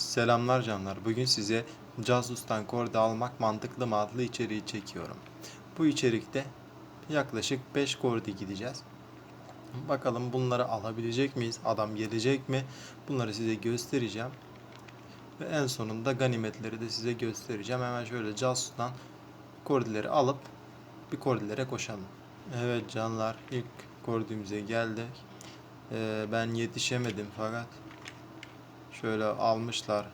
Selamlar canlar. Bugün size Casus'tan korde almak mantıklı mı adlı içeriği çekiyorum. Bu içerikte yaklaşık 5 korde gideceğiz. Bakalım bunları alabilecek miyiz? Adam gelecek mi? Bunları size göstereceğim. Ve en sonunda ganimetleri de size göstereceğim. Hemen şöyle Casus'tan kordileri alıp bir kordelere koşalım. Evet canlar ilk kordimize geldik. Ee, ben yetişemedim fakat Şöyle almışlar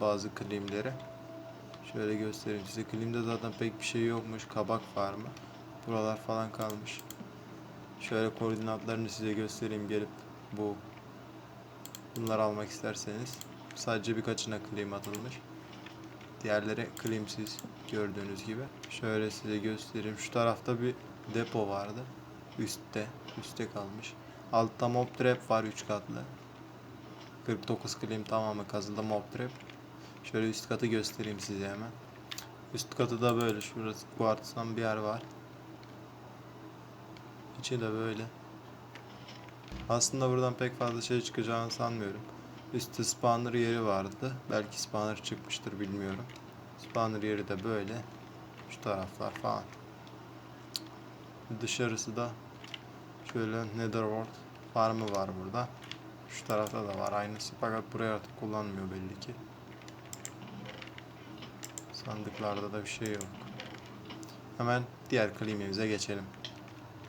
bazı klimleri. Şöyle göstereyim size. Klimde zaten pek bir şey yokmuş. Kabak farmı. Buralar falan kalmış. Şöyle koordinatlarını size göstereyim gelip bu bunları almak isterseniz. Sadece birkaçına klim atılmış. Diğerleri klimsiz gördüğünüz gibi. Şöyle size göstereyim. Şu tarafta bir depo vardı. Üstte. Üstte kalmış. Altta mob trap var 3 katlı. 49 klim tamamı kazıldı mob trap. Şöyle üst katı göstereyim size hemen. Üst katı da böyle şurası kuartzdan bir yer var. İçi de böyle. Aslında buradan pek fazla şey çıkacağını sanmıyorum. Üstte spawner yeri vardı. Belki spawner çıkmıştır bilmiyorum. Spawner yeri de böyle. Şu taraflar falan. Dışarısı da şöyle Netherworld farmı var burada. Şu tarafta da var aynısı fakat buraya artık kullanmıyor belli ki. Sandıklarda da bir şey yok. Hemen diğer klimimize geçelim.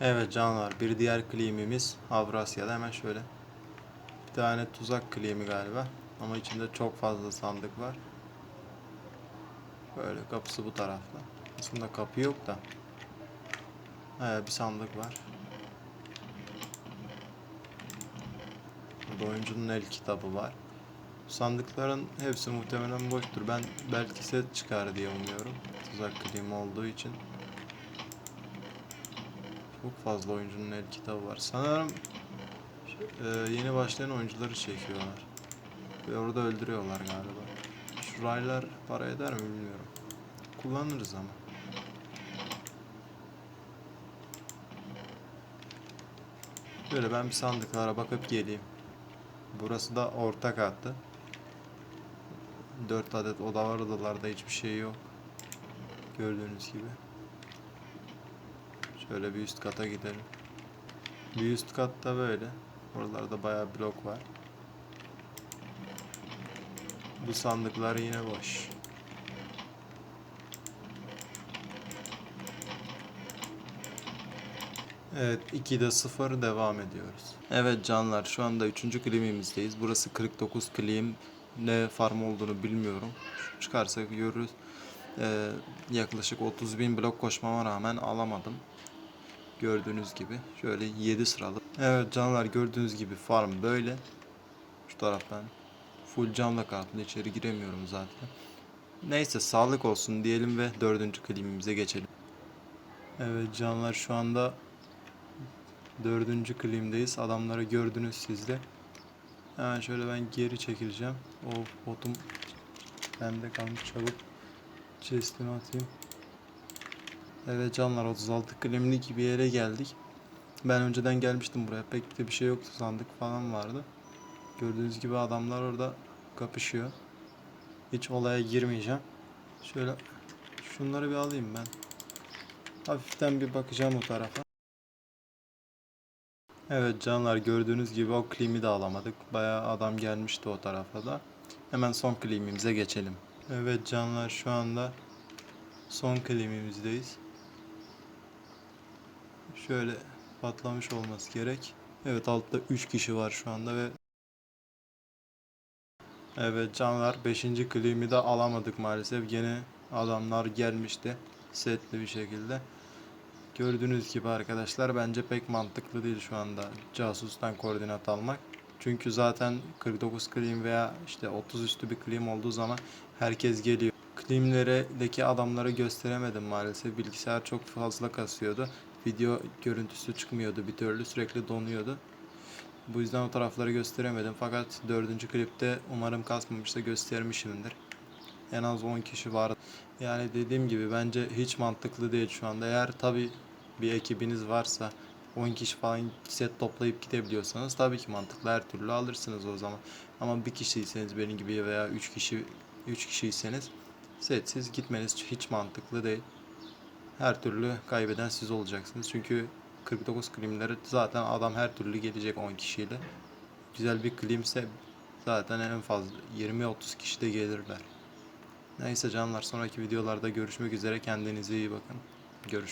Evet canlar bir diğer klimimiz Avrasya'da hemen şöyle. Bir tane tuzak klimi galiba ama içinde çok fazla sandık var. Böyle kapısı bu tarafta. Aslında kapı yok da. Evet bir sandık var. Burada oyuncunun el kitabı var. Sandıkların hepsi muhtemelen boştur. Ben belki set çıkar diye umuyorum. Tuzak klimi olduğu için. Çok fazla oyuncunun el kitabı var. Sanırım e, yeni başlayan oyuncuları çekiyorlar. Ve orada öldürüyorlar galiba. Şu raylar para eder mi bilmiyorum. Kullanırız ama. Böyle ben bir sandıklara bakıp geleyim. Burası da orta kattı. 4 adet oda var odalarda hiçbir şey yok. Gördüğünüz gibi. Şöyle bir üst kata gidelim. Bir üst katta böyle. Oralarda bayağı blok var. Bu sandıklar yine boş. Evet 2'de 0 devam ediyoruz. Evet canlar şu anda 3. klimimizdeyiz. Burası 49 klim. Ne farm olduğunu bilmiyorum. Çıkarsa görürüz. Ee, yaklaşık 30 bin blok koşmama rağmen alamadım. Gördüğünüz gibi. Şöyle 7 sıralı. Evet canlar gördüğünüz gibi farm böyle. Şu taraftan full camla kartlı içeri giremiyorum zaten. Neyse sağlık olsun diyelim ve dördüncü klimimize geçelim. Evet canlar şu anda Dördüncü klimdeyiz. Adamları gördünüz siz de. Hemen şöyle ben geri çekileceğim. O botum bende kalmış çabuk. Chest'imi atayım. Evet canlar 36 klimlik bir yere geldik. Ben önceden gelmiştim buraya. Pek de bir şey yoktu. Sandık falan vardı. Gördüğünüz gibi adamlar orada kapışıyor. Hiç olaya girmeyeceğim. Şöyle şunları bir alayım ben. Hafiften bir bakacağım o tarafa. Evet canlar gördüğünüz gibi o klimi de alamadık. Bayağı adam gelmişti o tarafa da. Hemen son klimimize geçelim. Evet canlar şu anda son klimimizdeyiz. Şöyle patlamış olması gerek. Evet altta 3 kişi var şu anda ve Evet canlar 5. klimi de alamadık maalesef. Gene adamlar gelmişti setli bir şekilde. Gördüğünüz gibi arkadaşlar bence pek mantıklı değil şu anda casustan koordinat almak. Çünkü zaten 49 klim veya işte 30 üstü bir klim olduğu zaman herkes geliyor. Klimlerdeki adamları gösteremedim maalesef. Bilgisayar çok fazla kasıyordu. Video görüntüsü çıkmıyordu bir türlü sürekli donuyordu. Bu yüzden o tarafları gösteremedim. Fakat dördüncü klipte umarım kasmamışsa göstermişimdir. En az 10 kişi var. Yani dediğim gibi bence hiç mantıklı değil şu anda. Eğer tabi bir ekibiniz varsa 10 kişi falan set toplayıp gidebiliyorsanız tabii ki mantıklı her türlü alırsınız o zaman. Ama bir kişiyseniz benim gibi veya 3 kişi 3 kişiyseniz setsiz gitmeniz hiç mantıklı değil. Her türlü kaybeden siz olacaksınız. Çünkü 49 klimleri zaten adam her türlü gelecek 10 kişiyle. Güzel bir klimse zaten en fazla 20-30 kişi de gelirler. Neyse canlar sonraki videolarda görüşmek üzere. Kendinize iyi bakın. Görüş